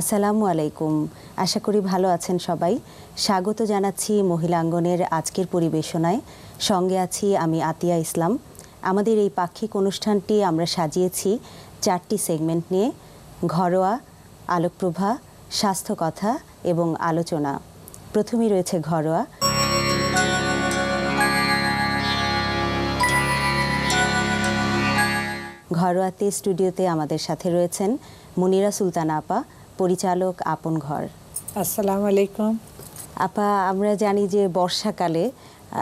আসসালামু আলাইকুম। আশা করি ভালো আছেন সবাই। স্বাগত জানাচ্ছি মহিলাঙ্গনের আজকের পরিবেশনায়। সঙ্গে আছি আমি আতিয়া ইসলাম। আমাদের এই পাক্ষিক অনুষ্ঠানটি আমরা সাজিয়েছি চারটি সেগমেন্ট নিয়ে। ঘরোয়া, আলোকপ্রভা স্বাস্থ্য কথা এবং আলোচনা। প্রথমেই রয়েছে ঘরোয়া। ঘরোয়াতে স্টুডিওতে আমাদের সাথে রয়েছেন মুনিরা সুলতান আপা পরিচালক আপন ঘর। আসসালামু আলাইকুম। আপা আমরা জানি যে বর্ষাকালে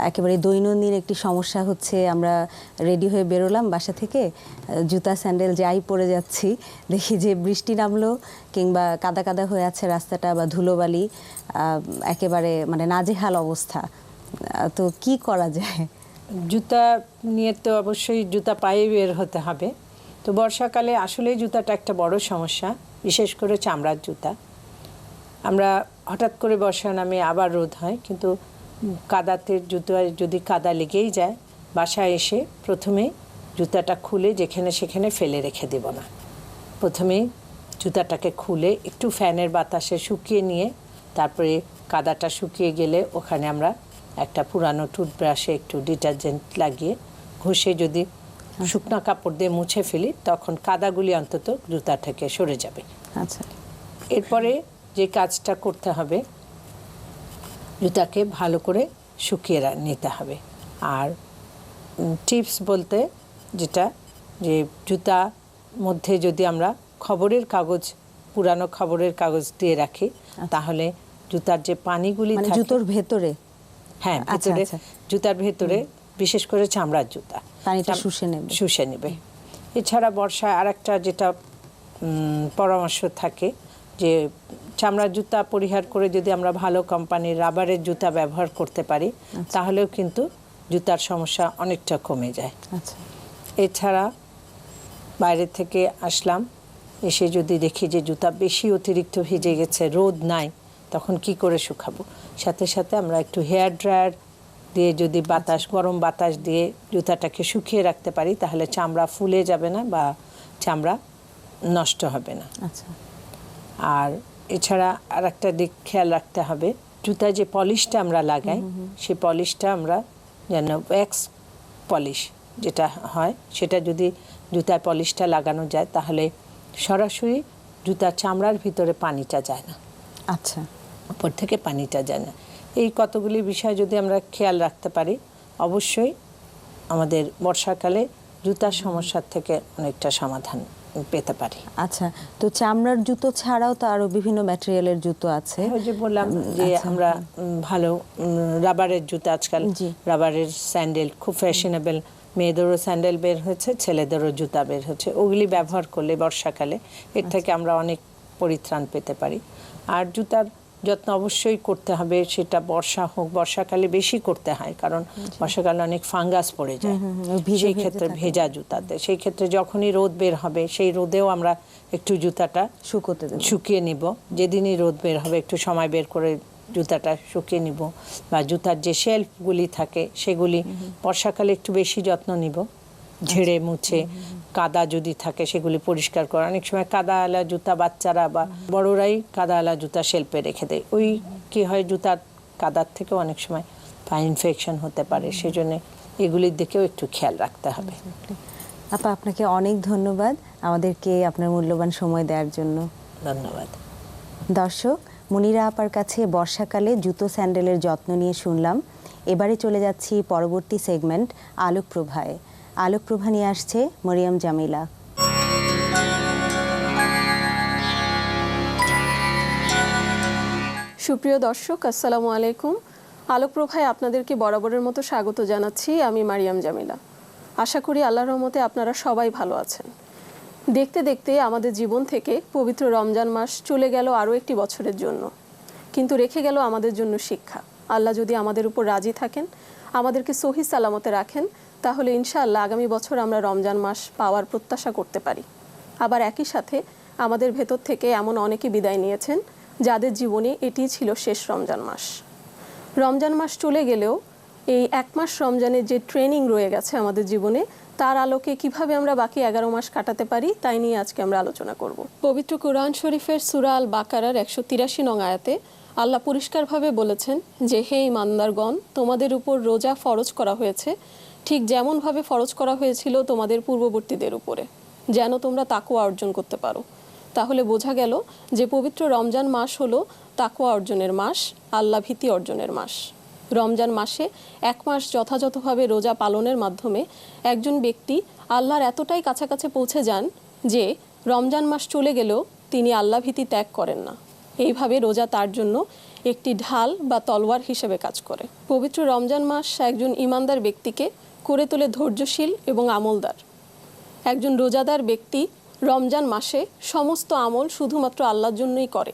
একেবারে দৈনন্দিন একটি সমস্যা হচ্ছে আমরা রেডি হয়ে বেরোলাম বাসা থেকে জুতা স্যান্ডেল যাই পরে যাচ্ছি দেখি যে বৃষ্টি নামলো কিংবা কাদা কাদা হয়ে আছে রাস্তাটা বা ধুলোবালি একেবারে মানে নাজেহাল অবস্থা। তো কি করা যায়? জুতা নিয়ে তো অবশ্যই জুতা পায়ে বের হতে হবে। তো বর্ষাকালে আসলেই জুতাটা একটা বড় সমস্যা। বিশেষ করে চামড়ার জুতা। আমরা হঠাৎ করে বর্ষা নামে আবার রোদ হয়, কিন্তু কাদাতে জুতায় যদি কাদা লেগেই যায়, বাসায় এসে প্রথমে জুতাটা খুলে যেখানে সেখানে ফেলে রেখে দেব না। প্রথমে জুতাটাকে খুলে একটু ফ্যানের বাতাসে শুকিয়ে নিয়ে, তারপরে কাদাটা শুকিয়ে গেলে ওখানে আমরা একটা পুরানো টুথব্রাশে একটু ডিটারজেন্ট লাগিয়ে, ঘষে যদি শুকনো কাপড় দিয়ে মুছে ফেলি তখন কাদাগুলি অন্তত জুতা থেকে সরে যাবে। আচ্ছা। এরপরে যে কাজটা করতে হবে জুতাকে ভালো করে শুকিয়ে নিতে হবে। আর টিপস বলতে যেটা যে জুতা মধ্যে যদি আমরা খবরের কাগজ পুরানো খবরের কাগজ দিয়ে রাখি তাহলে জুতার যে পানিগুলি মানে জুতোর ভেতরে? হ্যাঁ আচ্ছা, ভেতরে আচ্ছা। জুতার ভেতরে বিশেষ করে চামড়ার জুতা। পানিটা শুষে নেবে। শুষে নেবে এছাড়া বর্ষায় আরেকটা যেটা পরামর্শ থাকে যে চামড়ার জুতা পরিহার করে যদি আমরা ভালো কোম্পানির রাবারের জুতা ব্যবহার করতে পারি আচ্ছা। তাহলেও কিন্তু জুতার সমস্যা অনেকটা কমে যায় আচ্ছা এছাড়া বাইরে থেকে আসলাম এসে যদি দেখি যে জুতা বেশি অতিরিক্ত ভিজে গেছে রোদ নাই তখন কি করে শুকাবো সাথে সাথে আমরা একটু হেয়ার ড্রায়ার দিয়ে যদি বাতাস গরম বাতাস দিয়ে জুতাটাকে শুকিয়ে রাখতে পারি তাহলে চামড়া ফুলে যাবে না বা চামড়া নষ্ট হবে না। আচ্ছা। আর এছাড়া আর একটা দিক খেয়াল রাখতে হবে জুতায় যে পলিশটা আমরা লাগাই সেই পলিশটা আমরা যেন ওয়্যাক্স পলিশ যেটা হয় সেটা যদি জুতায় পলিশটা লাগানো যায় তাহলে সরাসরি জুতার চামড়ার ভিতরে পানিটা যায় না। আচ্ছা। উপর থেকে পানিটা যায় না। এই কতগুলি বিষয় যদি আমরা খেয়াল রাখতে পারি অবশ্যই আমাদের বর্ষাকালে জুতার সমস্যার থেকে অনেকটা সমাধান পেতে পারি। আচ্ছা তো চামড়ার জুতো ছাড়াও তো আরও বিভিন্ন ম্যাটেরিয়ালের জুতো আছে। ওই যে বললাম যে আচ্ছা। আমরা ভালো রাবারের জুতো আজকাল। রাবারের স্যান্ডেল খুব ফ্যাশনেবল মেয়েদেরও স্যান্ডেল বের হয়েছে ছেলেদেরও জুতা বের হচ্ছে। ওগুলি ব্যবহার করলে বর্ষাকালে এর থেকে আমরা অনেক পরিত্রাণ পেতে পারি। আর জুতার যত্ন অবশ্যই করতে হবে সেটা বর্ষা হোক বর্ষাকালে বেশি করতে হয় কারণ বর্ষাকালে অনেক ফাঙ্গাস পড়ে যায়। ভিজে সেই ক্ষেত্রে। ভেজা জুতাতে সেই ক্ষেত্রে যখনই রোদ বের হবে সেই রোদেও আমরা একটু জুতাটা শুকোতে দেবো। শুকিয়ে নিব। যেদিনই রোদ বের হবে একটু সময় বের করে জুতাটা শুকিয়ে নিব বা জুতার যে শেলফগুলি থাকে সেগুলি বর্ষাকালে একটু বেশি যত্ন নিব ঝেড়ে মুছে কাদা যদি থাকে সেগুলি পরিষ্কার করা। অনেক সময় কাদা আলা জুতা বাচ্চারা বা বড়রাই কাদা আলা জুতা শেল্পে রেখে দেয়। ওই কি হয় জুতার কাদার থেকেও অনেক সময় পা ইনফেকশন হতে পারে। সেজন্য এগুলির দিকেও একটু খেয়াল রাখতে হবে। আপা আপনাকে অনেক ধন্যবাদ আমাদেরকে আপনার মূল্যবান সময় দেওয়ার জন্য। ধন্যবাদ। দর্শক মুনিরা আপার কাছে বর্ষাকালে জুতো স্যান্ডেলের যত্ন নিয়ে শুনলাম। এবারে চলে যাচ্ছি পরবর্তী সেগমেন্ট আলোকপ্রভায় আলোকপ্রভা নিয়ে আসছে মরিয়ম জামিলা। সুপ্রিয় দর্শক, আসসালামু আলাইকুম। আলোকপ্রভায় আপনাদেরকে বরাবরের মতো স্বাগত জানাচ্ছি আমি মারিয়াম জামিলা। আশা করি আল্লাহর রহমতে আপনারা সবাই ভালো আছেন। দেখতে দেখতে আমাদের জীবন থেকে পবিত্র রমজান মাস চলে গেল আরও একটি বছরের জন্য। কিন্তু রেখে গেল আমাদের জন্য শিক্ষা। আল্লাহ যদি আমাদের উপর রাজি থাকেন, আমাদেরকে সহি সালামতে রাখেন তাহলে ইনশাআল্লাহ আগামী বছর আমরা রমজান মাস পাওয়ার প্রত্যাশা করতে পারি। আবার একই সাথে আমাদের ভেতর থেকে এমন অনেকে বিদায় নিয়েছেন, যাদের জীবনে এটি ছিল শেষ রমজান মাস। রমজান মাস চলে গেলেও এই এক মাস রমজানের যে ট্রেনিং রয়ে গেছে আমাদের জীবনে, তার আলোকে কীভাবে আমরা বাকি এগারো মাস কাটাতে পারি, তাই নিয়ে আজকে আমরা আলোচনা করব। পবিত্র কোরআন শরীফের সুরা আল বাকারার একশো তিরাশি নং আয়াতে আল্লাহ পরিষ্কারভাবে বলেছেন যে, হে ইমানদারগণ তোমাদের উপর রোজা ফরজ করা হয়েছে। ঠিক যেমনভাবে ফরজ করা হয়েছিল তোমাদের পূর্ববর্তীদের উপরে, যেন তোমরা তাকুয়া অর্জন করতে পারো। তাহলে বোঝা গেল যে পবিত্র রমজান মাস হলো তাকুয়া অর্জনের মাস, আল্লাহ ভীতি অর্জনের মাস। রমজান মাসে এক মাস যথাযথভাবে রোজা পালনের মাধ্যমে একজন ব্যক্তি আল্লাহর এতটাই কাছাকাছি পৌঁছে যান যে রমজান মাস চলে গেলেও তিনি আল্লাহ ভীতি ত্যাগ করেন না। এইভাবে রোজা তার জন্য একটি ঢাল বা তলোয়ার হিসেবে কাজ করে। পবিত্র রমজান মাস একজন ইমানদার ব্যক্তিকে করে তোলে ধৈর্যশীল এবং আমলদার। একজন রোজাদার ব্যক্তি রমজান মাসে সমস্ত আমল শুধুমাত্র আল্লাহর জন্যই করে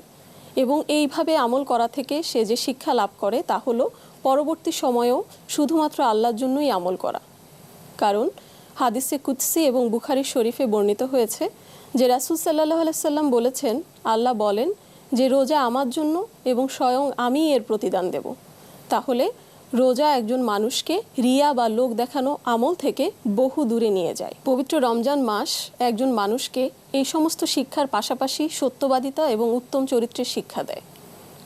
এবং এইভাবে আমল করা থেকে সে যে শিক্ষা লাভ করে তা হলো পরবর্তী সময়েও শুধুমাত্র আল্লাহর জন্যই আমল করা। কারণ হাদিসে কুৎসি এবং বুখারি শরীফে বর্ণিত হয়েছে যে রাসুল সাল্লাহ আলাইসাল্লাম বলেছেন, আল্লাহ বলেন, যে রোজা আমার জন্য এবং স্বয়ং আমি এর প্রতিদান দেব। তাহলে রোজা একজন মানুষকে রিয়া বা লোক দেখানো আমল থেকে বহু দূরে নিয়ে যায়। পবিত্র রমজান মাস একজন মানুষকে এই সমস্ত শিক্ষার পাশাপাশি সত্যবাদিতা এবং উত্তম চরিত্রের শিক্ষা দেয়।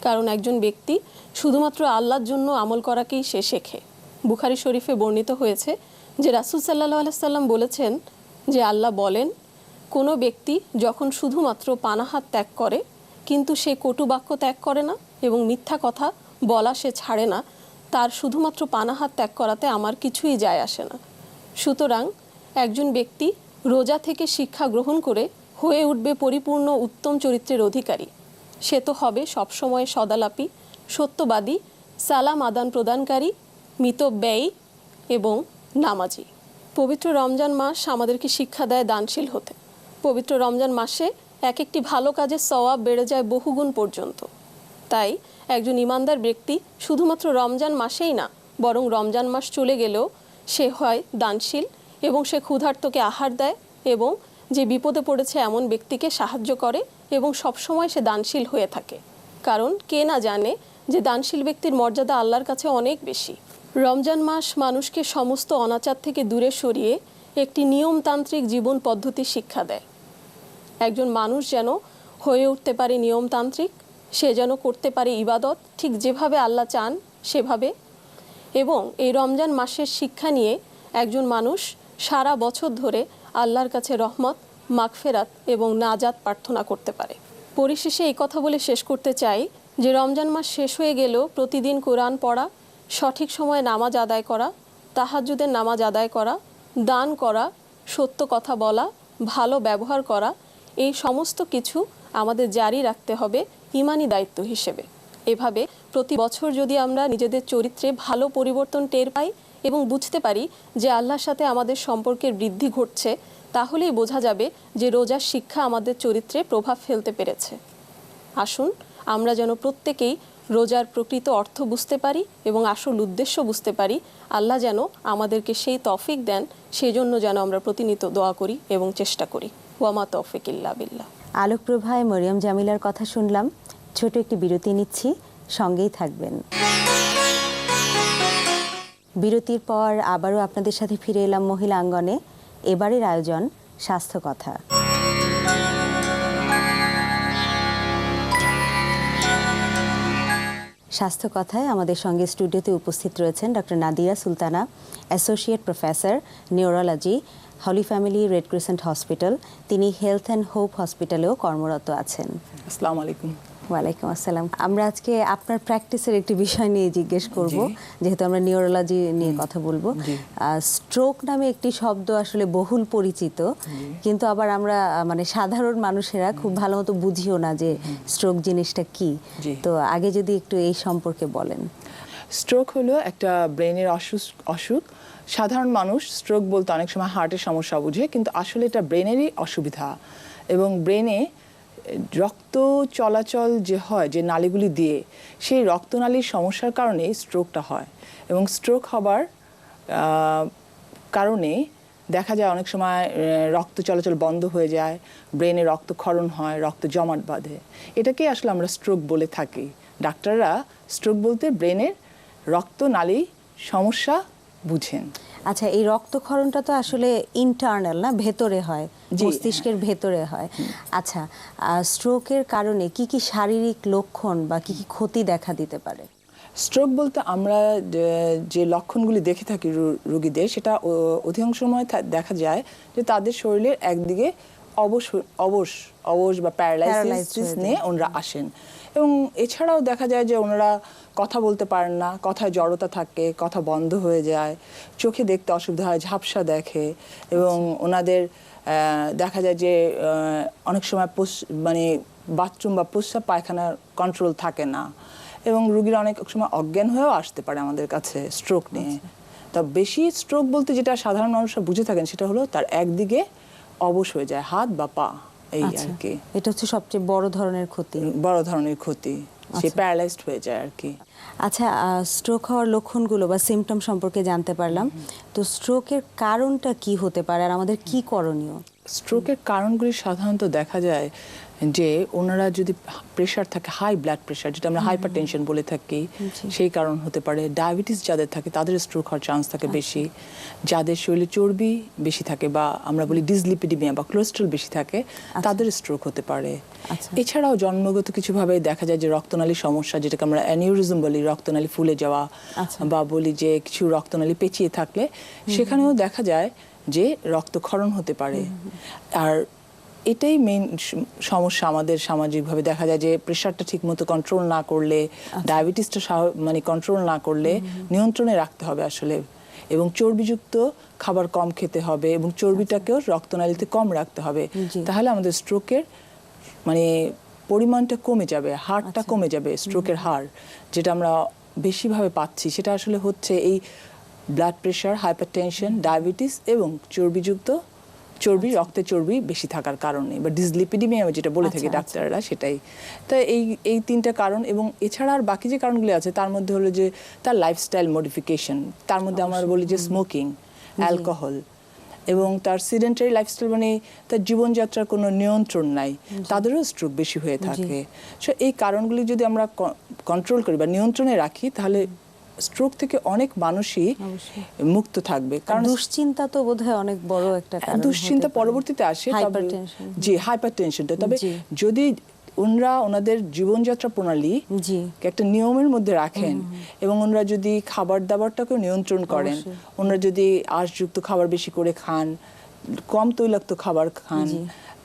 কারণ একজন ব্যক্তি শুধুমাত্র আল্লাহর জন্য আমল করাকেই সে শেখে। বুখারি শরীফে বর্ণিত হয়েছে যে রাসুল সাল্লাহ আলাইসাল্লাম বলেছেন যে আল্লাহ বলেন, কোনো ব্যক্তি যখন শুধুমাত্র পানাহাত ত্যাগ করে, কিন্তু সে কটু বাক্য ত্যাগ করে না এবং মিথ্যা কথা বলা সে ছাড়ে না তার শুধুমাত্র পানাহাত ত্যাগ করাতে আমার কিছুই যায় আসে না। সুতরাং একজন ব্যক্তি রোজা থেকে শিক্ষা গ্রহণ করে হয়ে উঠবে পরিপূর্ণ উত্তম চরিত্রের অধিকারী। সে তো হবে সবসময় সদালাপি, সত্যবাদী, সালাম আদান প্রদানকারী মিতব্যয়ী এবং নামাজি। পবিত্র রমজান মাস আমাদেরকে শিক্ষা দেয় দানশীল হতে। পবিত্র রমজান মাসে এক একটি ভালো কাজের সওয়াব বেড়ে যায় বহুগুণ পর্যন্ত। তাই একজন ইমানদার ব্যক্তি শুধুমাত্র রমজান মাসেই না, বরং রমজান মাস চলে গেলেও সে হয় দানশীল এবং সে ক্ষুধার্তকে আহার দেয় এবং যে বিপদে পড়েছে এমন ব্যক্তিকে সাহায্য করে এবং সবসময় সে দানশীল হয়ে থাকে। কারণ কে না জানে যে দানশীল ব্যক্তির মর্যাদা আল্লাহর কাছে অনেক বেশি। রমজান মাস মানুষকে সমস্ত অনাচার থেকে দূরে সরিয়ে একটি নিয়মতান্ত্রিক জীবন পদ্ধতি শিক্ষা দেয়। একজন মানুষ যেন হয়ে উঠতে পারে নিয়মতান্ত্রিক সে যেন করতে পারে ইবাদত, ঠিক যেভাবে আল্লাহ চান, সেভাবে। এবং এই রমজান মাসের শিক্ষা নিয়ে একজন মানুষ সারা বছর ধরে আল্লাহর কাছে রহমত, মাগফেরাত এবং নাজাত প্রার্থনা করতে পারে। পরিশেষে এই কথা বলে শেষ করতে চাই যে, রমজান মাস শেষ হয়ে গেলেও প্রতিদিন কোরআন পড়া, সঠিক সময়ে নামাজ আদায় করা, তাহাজ্জুদের নামাজ আদায় করা, দান করা, সত্য কথা বলা, ভালো ব্যবহার করা, এই সমস্ত কিছু আমাদের জারি রাখতে হবে ইমানি দায়িত্ব হিসেবে। এভাবে প্রতি বছর যদি আমরা নিজেদের চরিত্রে ভালো পরিবর্তন টের পাই এবং বুঝতে পারি যে আল্লাহর সাথে আমাদের সম্পর্কের বৃদ্ধি ঘটছে, তাহলেই বোঝা যাবে যে রোজার শিক্ষা আমাদের চরিত্রে প্রভাব ফেলতে পেরেছে। আসুন, আমরা যেন প্রত্যেকেই রোজার প্রকৃত অর্থ বুঝতে পারি এবং আসল উদ্দেশ্য বুঝতে পারি, আল্লাহ যেন আমাদেরকে সেই তফিক দেন, সেজন্য যেন আমরা প্রতিনিয়ত দোয়া করি এবং চেষ্টা করি। ওয়ামা তৌফিক ইল্লা বিল্লাহ। আলোকপ্রভায় মরিয়ম জামিলার কথা শুনলাম। ছোট একটি বিরতি নিচ্ছি, সঙ্গেই থাকবেন। বিরতির পর আবারও আপনাদের সাথে ফিরে এলাম মহিলা আঙ্গনে এবারের আয়োজন স্বাস্থ্য কথা স্বাস্থ্য কথায় আমাদের সঙ্গে স্টুডিওতে উপস্থিত রয়েছেন doctor Nadia Sultana, associate professor, neurology holy family red crescent hospital তিনি হেলথ অ্যান্ড হোপ হসপিটালেও কর্মরত আছেন। আসসালামু আলাইকুম। ওয়ালাইকুম আসসালাম। আমরা আজকে আপনার প্র্যাকটিসের একটি বিষয় নিয়ে জিজ্ঞেস করব যেহেতু আমরা নিউরোলজি নিয়ে কথা বলব। স্ট্রোক নামে একটি শব্দ আসলে বহুল পরিচিত কিন্তু আবার আমরা মানে সাধারণ মানুষেরা খুব ভালো মতো বুঝিও না যে স্ট্রোক জিনিসটা কি। তো আগে যদি একটু এই সম্পর্কে বলেন। স্ট্রোক হলো একটা ব্রেনের অসুখ অসুখ সাধারণ মানুষ স্ট্রোক বলতে অনেক সময় হার্টের সমস্যা বুঝে, কিন্তু আসলে এটা ব্রেনেরই অসুবিধা। এবং ব্রেনে রক্ত চলাচল যে হয়, যে নালীগুলি দিয়ে, সেই রক্তনালীর সমস্যার কারণে স্ট্রোকটা হয়। এবং স্ট্রোক হবার কারণে দেখা যায় অনেক সময় রক্ত চলাচল বন্ধ হয়ে যায় ব্রেনে রক্তক্ষরণ হয়, রক্ত জমাট বাঁধে। এটাকেই আসলে আমরা স্ট্রোক বলে থাকি। ডাক্তাররা স্ট্রোক বলতে ব্রেনের রক্তনালী সমস্যা বুঝেন। আচ্ছা এই রক্তক্ষরণটা তো আসলে ইন্টারনাল না ভেতরে হয় মস্তিষ্কের ভেতরে হয়। আচ্ছা স্ট্রোকের কারণে কি কি শারীরিক লক্ষণ বা কি কি ক্ষতি দেখা দিতে পারে? স্ট্রোক বলতে আমরা যে- লক্ষণগুলি দেখে থাকি রুগীদের সেটা অধিকাংশ সময় দেখা যায় যে তাদের শরীরের একদিকে অবশ অবশ অবশ বা প্যারালাইসিস নিয়ে ওনারা আসেন। এবং এছাড়াও দেখা যায় যে ওনারা কথা বলতে পারেন না কথায় জড়তা থাকে কথা বন্ধ হয়ে যায় চোখে দেখতে অসুবিধা হয় ঝাপসা দেখে এবং ওনাদের দেখা যায় যে অনেক সময় পোস- মানে বাথরুম বা প্রস্রাব পায়খানার কন্ট্রোল থাকে না এবং রুগীরা অনেক সময় অজ্ঞান হয়েও আসতে পারে আমাদের কাছে স্ট্রোক নিয়ে। তা বেশি স্ট্রোক বলতে যেটা সাধারণ মানুষরা বুঝে থাকেন সেটা হলো তার একদিকে অবশ হয়ে যায় হাত বা পা। এই আচ্ছা। আর কি। এটা হচ্ছে সবচেয়ে বড় ধরনের ক্ষতি। বড় ধরনের ক্ষতি। সে আচ্ছা। প্যারালাইজড হয়ে যায় আর কি। আচ্ছা স্ট্রোক হওয়ার লক্ষণগুলো বা সিমটম সম্পর্কে জানতে পারলাম। তো স্ট্রোকের কারণটা কি হতে পারে আর আমাদের কি করণীয়? স্ট্রোকের কারণগুলি সাধারণত দেখা যায় যে ওনারা যদি প্রেশার থাকে হাই ব্লাড প্রেশার যেটা আমরা হাইপার টেনশন বলে থাকি সেই কারণ হতে পারে। ডায়াবেটিস যাদের থাকে তাদের স্ট্রোক হওয়ার চান্স থাকে বেশি। যাদের শরীরে চর্বি বেশি থাকে বা আমরা বলি ডিসলিপিডিমিয়া বা কোলেস্ট্রল বেশি থাকে তাদের স্ট্রোক হতে পারে। আচ্ছা। এছাড়াও জন্মগত কিছুভাবে দেখা যায় যে রক্তনালী সমস্যা যেটাকে আমরা অ্যানিউরিজম বলি রক্তনালী ফুলে যাওয়া আচ্ছা। বা বলি যে কিছু রক্তনালী পেঁচিয়ে থাকলে সেখানেও দেখা যায় যে রক্তক্ষরণ হতে পারে। আর এটাই মেইন সমস্যা আমাদের সামাজিকভাবে। দেখা যায় যে প্রেশারটা ঠিকমতো কন্ট্রোল না করলে ডায়াবেটিসটা মানে কন্ট্রোল না করলে নিয়ন্ত্রণে রাখতে হবে আসলে। এবং চর্বিযুক্ত খাবার কম খেতে হবে এবং চর্বিটাকেও রক্তনালীতে কম রাখতে হবে। তাহলে আমাদের স্ট্রোকের মানে পরিমাণটা কমে যাবে হারটা কমে যাবে স্ট্রোকের হার যেটা আমরা বেশিভাবে পাচ্ছি। সেটা আসলে হচ্ছে এই ব্লাড প্রেশার হাইপারটেনশন ডায়াবেটিস এবং চর্বিযুক্ত চর্বি রক্তে চর্বি বেশি থাকার কারণে বা ডিসলিপিডিমিয়া যেটা বলে থাকি আচ্ছা, ডাক্তাররা সেটাই। তো এই এই তিনটা কারণ এবং এছাড়া আর বাকি যে কারণগুলি আছে তার মধ্যে হলো যে তার লাইফস্টাইল মডিফিকেশন তার মধ্যে আমরা বলি যে স্মোকিং অ্যালকোহল এবং তার সিডেন্টারি লাইফস্টাইল মানে তার জীবনযাত্রার কোনো নিয়ন্ত্রণ নাই তাদেরও স্ট্রোক বেশি হয়ে থাকে। সো এই কারণগুলি যদি আমরা কন্ট্রোল করি বা নিয়ন্ত্রণে রাখি তাহলে স্ট্রোক থেকে অনেক মানুষই মুক্ত থাকবে। কারণ দুশ্চিন্তা তো বোধহয় অনেক বড় একটা কারণ দুশ্চিন্তা পরবর্তীতে আসে জি হাইপার টেনশনটা তবে যদি ওনরা ওনাদের জীবনযাত্রা প্রণালী একটা নিয়মের মধ্যে রাখেন এবং ওনারা যদি খাবার দাবারটাকেও নিয়ন্ত্রণ করেন ওনারা যদি আঁশযুক্ত খাবার বেশি করে খান কম তৈলাক্ত খাবার খান।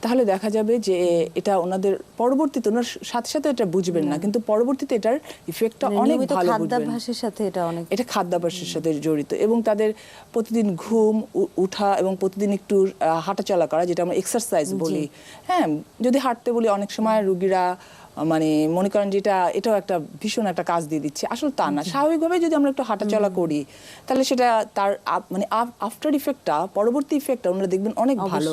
তাহলে দেখা যাবে যে এটা ওনাদের পরবর্তীতে ওনার সাথে সাথে এটা বুঝবেন না কিন্তু পরবর্তীতে এটার ইফেক্টটা মানে অনেক ভালো খাদ্যাভ্যাসের সাথে এটা অনেক এটা খাদ্যাভ্যাসের সাথে জড়িত এবং তাদের প্রতিদিন ঘুম উঠা এবং প্রতিদিন একটু হাঁটাচলা করা যেটা আমরা এক্সারসাইজ বলি। হ্যাঁ যদি হাঁটতে বলি অনেক সময় রুগীরা মানে মনে করেন যে এটা এটাও একটা ভীষণ একটা কাজ দিয়ে দিচ্ছে। আসলে তা না। স্বাভাবিকভাবে যদি আমরা একটু হাঁটাচলা করি তাহলে সেটা তার মানে আফটার ইফেক্টটা পরবর্তী ইফেক্টটা ওনারা দেখবেন অনেক ভালো।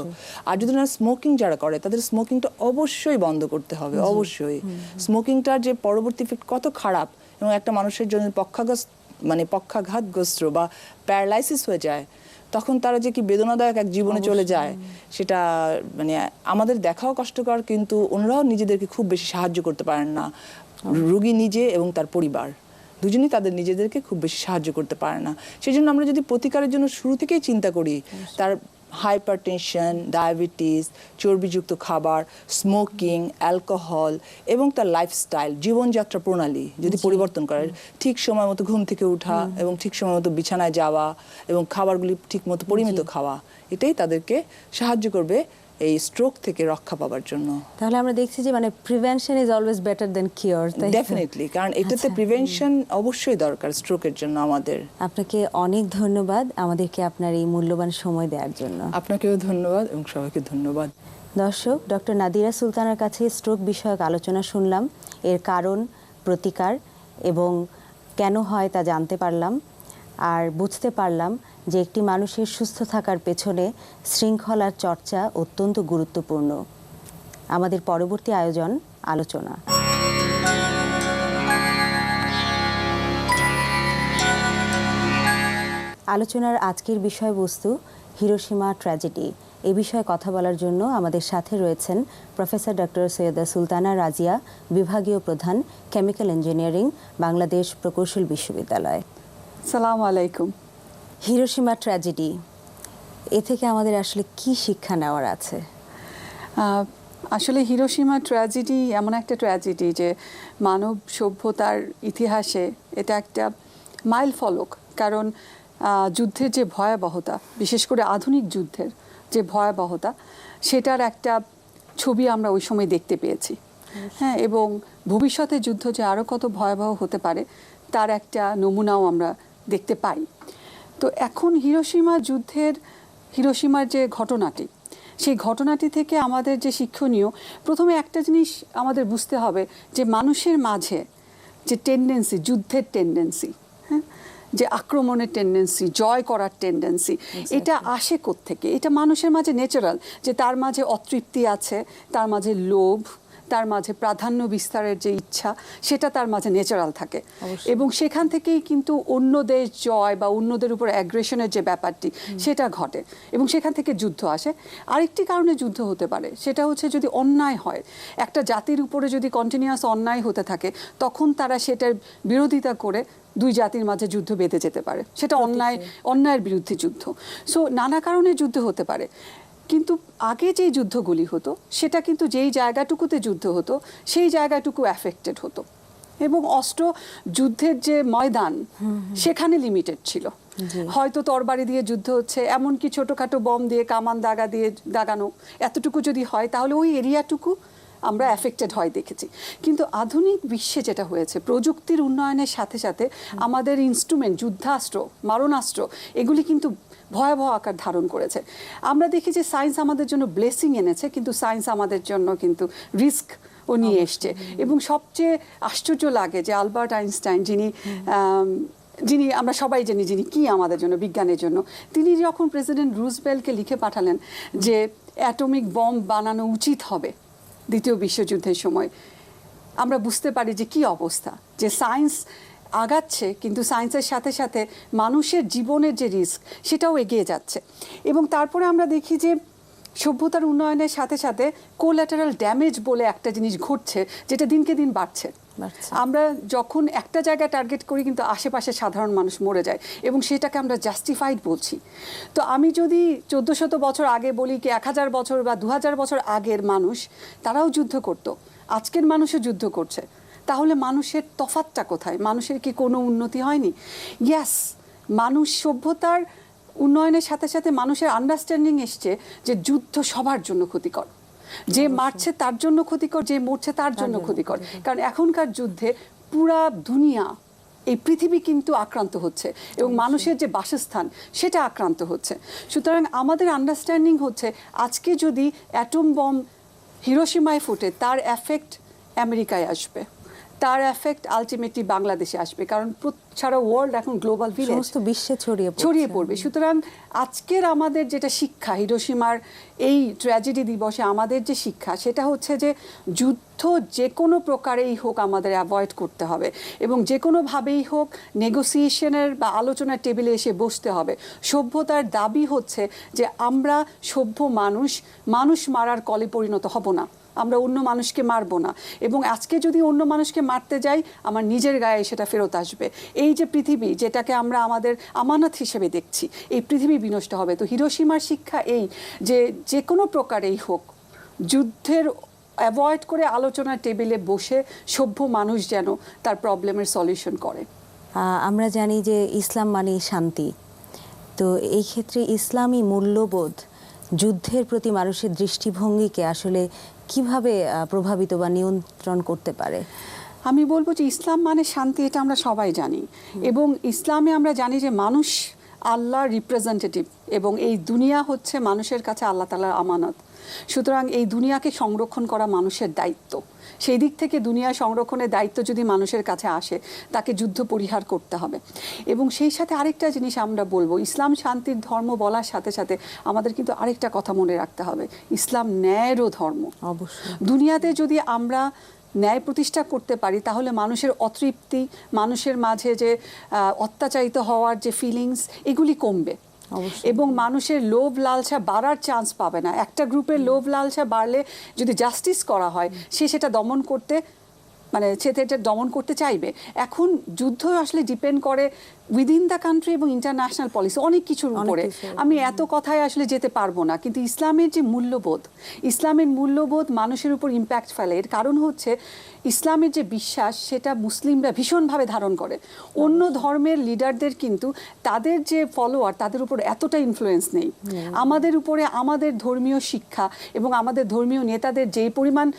আর যদি ওনারা স্মোকিং যারা করে তাদের স্মোকিংটা অবশ্যই বন্ধ করতে হবে অবশ্যই। স্মোকিংটার যে পরবর্তী ইফেক্ট কত খারাপ এবং একটা মানুষের জন্য পক্ষাঘাত মানে পক্ষাঘাতগ্রস্ত বা প্যারালাইসিস হয়ে যায় তখন তারা যে কি বেদনাদায়ক এক জীবনে চলে যায় সেটা মানে আমাদের দেখাও কষ্টকর কিন্তু ওনারাও নিজেদেরকে খুব বেশি সাহায্য করতে পারেন না। রুগী নিজে এবং তার পরিবার। দুজনেই তাদের নিজেদেরকে খুব বেশি সাহায্য করতে পারে না। সেই জন্য আমরা যদি প্রতিকারের জন্য শুরু থেকেই চিন্তা করি তার হাইপার টেনশন ডায়াবেটিস চর্বিযুক্ত খাবার স্মোকিং অ্যালকোহল এবং তার লাইফস্টাইল জীবনযাত্রা প্রণালী যদি পরিবর্তন করে ঠিক সময় মতো ঘুম থেকে ওঠা এবং ঠিক সময় মতো বিছানায় যাওয়া এবং খাবারগুলি ঠিক মতো পরিমিত খাওয়া এটাই তাদেরকে সাহায্য করবে এই স্ট্রোক থেকে রক্ষা পাওয়ার জন্য। তাহলে আমরা দেখছি যে মানে prevention is always better than cure? Definitely কারণ এটাতে আচ্ছা। প্রিভেনশন অবশ্যই দরকার স্ট্রোকের জন্য আমাদের। আপনাকে অনেক ধন্যবাদ আমাদেরকে আপনার এই মূল্যবান সময় দেওয়ার জন্য। আপনাকেও ধন্যবাদ এবং সবাইকে ধন্যবাদ। দর্শক ডক্টর নাদিরা সুলতানার কাছে স্ট্রোক বিষয়ক আলোচনা শুনলাম। এর কারণ প্রতিকার এবং কেন হয় তা জানতে পারলাম। আর বুঝতে পারলাম যে একটি মানুষের সুস্থ থাকার পেছনে শৃঙ্খলার চর্চা অত্যন্ত গুরুত্বপূর্ণ। আমাদের পরবর্তী আয়োজন আলোচনা। আলোচনার আজকের বিষয়বস্তু হিরোশিমা ট্র্যাজেডি। এ বিষয়ে কথা বলার জন্য আমাদের সাথে রয়েছেন প্রফেসর ডক্টর সৈয়দা সুলতানা রাজিয়া, বিভাগীয় প্রধান, কেমিক্যাল ইঞ্জিনিয়ারিং, বাংলাদেশ প্রকৌশল বিশ্ববিদ্যালয়। সালাম আলাইকুম। হিরোসীমা ট্র্যাজেডি এ থেকে আমাদের আসলে কি শিক্ষা নেওয়ার আছে? আসলে হিরোসীমা ট্র্যাজেডি এমন একটা ট্র্যাজেডি যে মানব সভ্যতার ইতিহাসে এটা একটা মাইল ফলক। কারণ যুদ্ধের যে ভয়াবহতা বিশেষ করে আধুনিক যুদ্ধের যে ভয়াবহতা সেটার একটা ছবি আমরা ওই সময় দেখতে পেয়েছি। হ্যাঁ এবং ভবিষ্যতে যুদ্ধ যে আরও কত ভয়াবহ হতে পারে তার একটা নমুনাও আমরা দেখতে পাই। তো এখন হিরোসীমা যুদ্ধের হিরোসীমার যে ঘটনাটি সেই ঘটনাটি থেকে আমাদের যে শিক্ষণীয় প্রথমে একটা জিনিস আমাদের বুঝতে হবে যে মানুষের মাঝে যে টেন্ডেন্সি যুদ্ধের টেন্ডেন্সি হ্যাঁ? যে আক্রমণের টেন্ডেন্সি জয় করার টেন্ডেন্সি এটা আসে থেকে এটা মানুষের মাঝে ন্যাচারাল যে তার মাঝে অতৃপ্তি আছে তার মাঝে লোভ তার মাঝে প্রাধান্য বিস্তারের যে ইচ্ছা সেটা তার মাঝে ন্যাচারাল থাকে। এবং সেখান থেকেই কিন্তু অন্যদের জয় বা অন্যদের উপর অ্যাগ্রেশনের যে ব্যাপারটি সেটা ঘটে। এবং সেখান থেকে যুদ্ধ আসে। আরেকটি কারণে যুদ্ধ হতে পারে সেটা হচ্ছে যদি অন্যায় হয় একটা জাতির উপরে যদি কন্টিনিউয়াস অন্যায় হতে থাকে তখন তারা সেটার বিরোধিতা করে দুই জাতির মাঝে যুদ্ধ বেঁধে যেতে পারে। সেটা অন্যায় অন্যায়ের বিরুদ্ধে যুদ্ধ। সো নানা কারণে যুদ্ধ হতে পারে। কিন্তু আগে যেই যুদ্ধগুলি হতো সেটা কিন্তু যেই জায়গাটুকুতে যুদ্ধ হতো সেই জায়গাটুকু অ্যাফেক্টেড হতো। এবং অস্ত্র যুদ্ধের যে ময়দান সেখানে লিমিটেড ছিল। হয়তো তরবারি দিয়ে যুদ্ধ হচ্ছে এমনকি ছোটোখাটো বম দিয়ে কামান দাগা দিয়ে দাগানো এতটুকু যদি হয় তাহলে ওই এরিয়াটুকু আমরা অ্যাফেক্টেড হয় দেখেছি। কিন্তু আধুনিক বিশ্বে যেটা হয়েছে প্রযুক্তির উন্নয়নের সাথে সাথে আমাদের ইনস্ট্রুমেন্ট যুদ্ধাস্ত্র মারণাস্ত্র এগুলি কিন্তু ভয়াবহ আকার ধারণ করেছে। আমরা দেখি যে সায়েন্স আমাদের জন্য ব্লেসিং এনেছে কিন্তু সায়েন্স আমাদের জন্য কিন্তু রিস্ক ও নিয়ে এসছে। এবং সবচেয়ে আশ্চর্য লাগে যে আলবার্ট আইনস্টাইন যিনি যিনি আমরা সবাই জানি যিনি কি আমাদের জন্য বিজ্ঞানের জন্য তিনি যখন প্রেসিডেন্ট রুজবেলকে লিখে পাঠালেন যে অ্যাটমিক বম বানানো উচিত হবে দ্বিতীয় বিশ্বযুদ্ধের সময় আমরা বুঝতে পারি যে কি অবস্থা যে সায়েন্স আগাচ্ছে কিন্তু সায়েন্সের সাথে সাথে মানুষের জীবনের যে রিস্ক সেটাও এগিয়ে যাচ্ছে। এবং তারপরে আমরা দেখি যে সভ্যতার উন্নয়নের সাথে সাথে কোল্যাটারাল ড্যামেজ বলে একটা জিনিস ঘটছে যেটা দিনকে দিন বাড়ছে। আমরা যখন একটা জায়গায় টার্গেট করি কিন্তু আশেপাশে সাধারণ মানুষ মরে যায় এবং সেটাকে আমরা জাস্টিফাইড বলছি। তো আমি যদি চোদ্দ শত বছর আগে বলি কি এক হাজার বছর বা দু হাজার বছর আগের মানুষ তারাও যুদ্ধ করত। আজকের মানুষও যুদ্ধ করছে। তাহলে মানুষের তফাতটা কোথায়? মানুষের কি কোনো উন্নতি হয়নি? ইয়াস মানুষ সভ্যতার উন্নয়নের সাথে সাথে মানুষের আন্ডারস্ট্যান্ডিং এসছে যে যুদ্ধ সবার জন্য ক্ষতিকর। যে মারছে তার জন্য ক্ষতিকর যে মরছে তার জন্য ক্ষতিকর। কারণ এখনকার যুদ্ধে পুরা দুনিয়া এই পৃথিবী কিন্তু আক্রান্ত হচ্ছে এবং মানুষের যে বাসস্থান সেটা আক্রান্ত হচ্ছে। সুতরাং আমাদের আন্ডারস্ট্যান্ডিং হচ্ছে আজকে যদি অ্যাটম বম হিরোসীমায় ফুটে তার এফেক্ট আমেরিকায় আসবে। তার এফেক্ট আলটিমেটলি বাংলাদেশে আসবে। কারণ সারা ওয়ার্ল্ড এখন গ্লোবাল ভিলেজ সমস্ত বিশ্বে ছড়িয়ে ছড়িয়ে পড়বে। সুতরাং আজকের আমাদের যেটা শিক্ষা হিরোসীমার এই ট্র্যাজেডি দিবসে আমাদের যে শিক্ষা সেটা হচ্ছে যে যুদ্ধ যে কোনো প্রকারেই হোক আমাদের অ্যাভয়েড করতে হবে। এবং যে কোনোভাবেই হোক নেগোসিয়েশনের বা আলোচনার টেবিলে এসে বসতে হবে। সভ্যতার দাবি হচ্ছে যে আমরা সভ্য মানুষ মানুষ মারার কলে পরিণত হব না। আমরা অন্য মানুষকে মারবো না। এবং আজকে যদি অন্য মানুষকে মারতে যাই, আমার নিজের গায়ে সেটা ফেরত আসবে। এই যে পৃথিবী, যেটাকে আমরা আমাদের আমানত হিসেবে দেখছি, এই পৃথিবী বিনষ্ট হবে। তো হিরোসীমার শিক্ষা এই যে যে কোনো প্রকারেই হোক, যুদ্ধের অ্যাভয়েড করে আলোচনার টেবিলে বসে সভ্য মানুষ যেন তার প্রবলেমের সলিউশন করে। আমরা জানি যে ইসলাম মানে শান্তি। তো এই ক্ষেত্রে ইসলামী মূল্যবোধ যুদ্ধের প্রতি মানুষের দৃষ্টিভঙ্গিকে আসলে কীভাবে প্রভাবিত বা নিয়ন্ত্রণ করতে পারে? আমি বলব যে ইসলাম মানে শান্তি, এটা আমরা সবাই জানি। এবং ইসলামে আমরা জানি যে মানুষ আল্লাহর রিপ্রেজেন্টেটিভ এবং এই দুনিয়া হচ্ছে মানুষের কাছে আল্লাহ তালার আমানত। সুতরাং এই দুনিয়াকে সংরক্ষণ করা মানুষের দায়িত্ব। সেই দিক থেকে দুনিয়া সংরক্ষণের দায়িত্ব যদি মানুষের কাছে আসে তাকে যুদ্ধ পরিহার করতে হবে। এবং সেই সাথে আরেকটা জিনিস আমরা বলব ইসলাম শান্তির ধর্ম বলার সাথে সাথে আমাদের কিন্তু আরেকটা কথা মনে রাখতে হবে ইসলাম ন্যায়েরও ধর্ম। অবশ্যই। দুনিয়াতে যদি আমরা ন্যায় প্রতিষ্ঠা করতে পারি তাহলে মানুষের অতৃপ্তি মানুষের মাঝে যে অত্যাচারিত হওয়ার যে ফিলিংস এগুলি কমবে। এবং মানুষের লোভ লালসা বাড়ার চান্স পাবে না। একটা গ্রুপের লোভ লালসা বাড়লে যদি জাস্টিস করা হয়, সে সেটা দমন করতে মানে সে দমন করতে চাইবে। এখন যুদ্ধ আসলে ডিপেন্ড করে উইদিন দ্য কান্ট্রি এবং ইন্টারন্যাশনাল পলিসি অনেক কিছুর উপরে। আমি এত কথায় আসলে যেতে পারব না কিন্তু ইসলামের যে মূল্যবোধ ইসলামের মূল্যবোধ মানুষের উপর ইম্প্যাক্ট ফেলে এর কারণ হচ্ছে ইসলামের যে বিশ্বাস সেটা মুসলিমরা ভীষণভাবে ধারণ করে। অন্য ধর্মের লিডারদের কিন্তু তাদের যে ফলোয়ার তাদের উপর এতটা ইনফ্লুয়েন্স নেই। আমাদের উপরে আমাদের ধর্মীয় শিক্ষা এবং আমাদের ধর্মীয় নেতাদের যেই পরিমাণ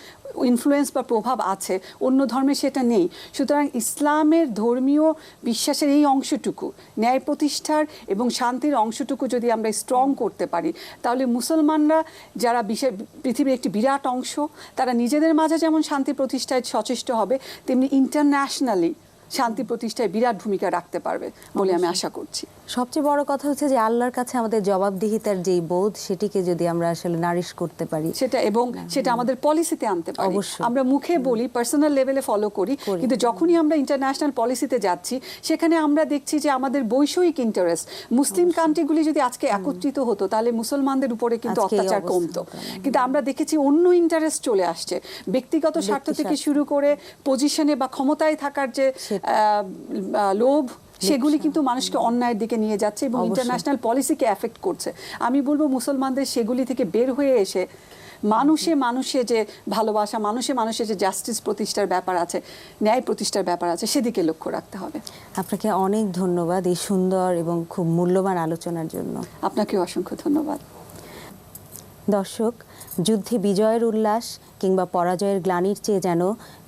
ইনফ্লুয়েন্স বা প্রভাব আছে অন্য ধর্মে সেটা নেই। সুতরাং ইসলামের ধর্মীয় বিশ্বাসের এই অংশটুকু ন্যায় প্রতিষ্ঠার এবং শান্তির অংশটুকু যদি আমরা স্ট্রং করতে পারি তাহলে মুসলমানরা যারা বিশেষ পৃথিবীর একটি বিরাট অংশ তারা নিজেদের মাঝে যেমন শান্তি প্রতিষ্ঠায় সচেষ্ট হবে তেমনি ইন্টারন্যাশনালি শান্তি প্রতিষ্ঠায় বিরাট ভূমিকা রাখতে পারবে বলে আমি আশা করছি। সবচেয়ে বড় কথা হচ্ছে যে আল্লাহর কাছে আমাদের জবাবদিহিতার যেই বোধ সেটিকে যদি আমরা আসলে নারিশ করতে পারি। সেটা এবং সেটা আমাদের পলিসিতে আনতে পারি। আমরা মুখে বলি পার্সোনাল লেভেলে ফলো করি। কিন্তু যখনই আমরা ইন্টারন্যাশনাল পলিসিতে যাচ্ছি সেখানে আমরা দেখছি যে আমাদের বৈষয়িক ইন্টারেস্ট মুসলিম কান্ট্রিগুলি যদি আজকে একত্রিত হতো তাহলে মুসলমানদের উপরে কিন্তু অত্যাচার কমতো। কিন্তু আমরা দেখেছি অন্য ইন্টারেস্ট চলে আসছে। ব্যক্তিগত স্বার্থ থেকে শুরু করে পজিশনে বা ক্ষমতায় থাকার যে লোভ সেগুলি কিন্তু মানুষকে অন্যায়ের দিকে নিয়ে যাচ্ছে এবং ইন্টারন্যাশনাল পলিসিকে এফেক্ট করছে। আমি বলব মুসলমানদের সেগুলি থেকে বের হয়ে এসে মানুষে মানুষে যে ভালোবাসা মানুষে মানুষে যে জাস্টিস প্রতিষ্ঠার ব্যাপার আছে ন্যায় প্রতিষ্ঠার ব্যাপার আছে সেদিকে লক্ষ্য রাখতে হবে। আপনাকে অনেক ধন্যবাদ এই সুন্দর এবং খুব মূল্যবান আলোচনার জন্য। আপনাকেও অসংখ্য ধন্যবাদ। দর্শক যুদ্ধে বিজয়ের উল্লাস কিংবা পরাজয়ের গ্লানির চেয়ে যেন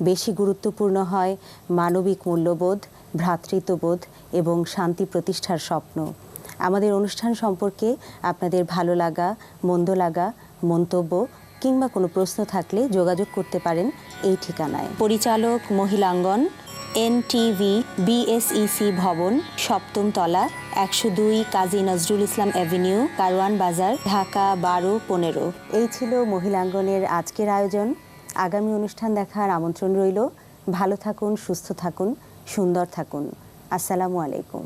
বেশি গুরুত্বপূর্ণ হয় মানবিক মূল্যবোধ ভ্রাতৃত্ববোধ এবং শান্তি প্রতিষ্ঠার স্বপ্ন। আমাদের অনুষ্ঠান সম্পর্কে আপনাদের ভালো লাগা, মন্দ লাগা, মন্তব্য কিংবা কোনো প্রশ্ন থাকলে যোগাযোগ করতে পারেন এই ঠিকানায়। পরিচালক মহিলাঙ্গন, এনটিভি বিএসইসি ভবন, সপ্তম তলা, একশো দুই কাজী নজরুল ইসলাম অ্যাভিনিউ, কারওয়ান বাজার, ঢাকা বারো পনেরো। এই ছিল মহিলাঙ্গনের আজকের আয়োজন। আগামী অনুষ্ঠান দেখার আমন্ত্রণ রইল। ভালো থাকুন, সুস্থ থাকুন, সুন্দর থাকুন। আসসালামু আলাইকুম।